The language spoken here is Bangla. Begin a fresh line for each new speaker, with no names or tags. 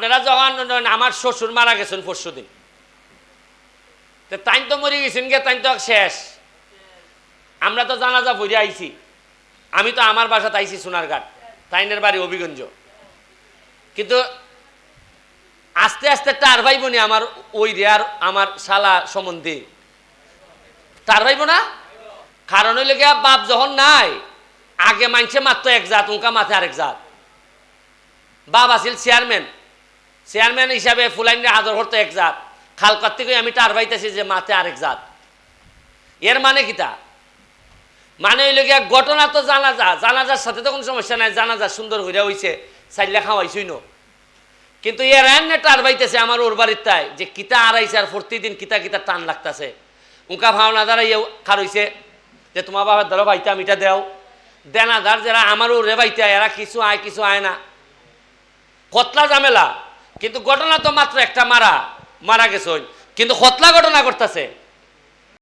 আপনারা যখন আমার শ্বশুর মারা গেছেন পরশু দিন তাই তো মরে গেছেন গে তাই তো শেষ। আমরা তো জানাজা ভরে আইছি। আমি তো আমার বাসাতে আইছি সোনারঘাট, তাইনের বাড়ি অভিগঞ্জ কিন্তু আস্তে আস্তে টার ভাইব নি আমার ওই রে আর আমার শালা সম্বন্ধে। টার ভাইব না কারণ হইলে গিয়া বাপ যখন নাই, আগে মানছে মাত্র এক জাত, উনকা মাথে আরেক জাত। বাপ আছিল চেয়ারম্যান চেয়ারম্যান হিসাবে ফুলাইনে আদর করতে এক জাত। খাল কার্তিক আমি টার ভাইতেছি যে মাথে আরেক জাত। এর মানে কিতা মানে হইলে গিয়া ঘটনা তো জানা জানাজা। জানাজার সাথে তো কোনো সমস্যা নাই, জানাজা সুন্দর হইয়া হইছে, চাইলে খাওয়াইছই ন। কিন্তু এর এনে টার বাইতেছে আমার ওর বাড়ির তাই, যে কিতা আড়াইছে আর প্রতিদিন কিতা কিতা টান লাগতাছে। উনকা ভাওনা দ্বারা ইয়ে খারইছে যে তোমার বাবার ধরো বাইতা এটা দেও। দেনাদার যারা আমার ওরে বাইতে এরা কিছু আয় কিছু আয় না। কতলা ঝামেলা। কিন্তু ঘটনা তো মাত্র একটা মারা মারা গেছে কিন্তু হতলা ঘটনা করতেছে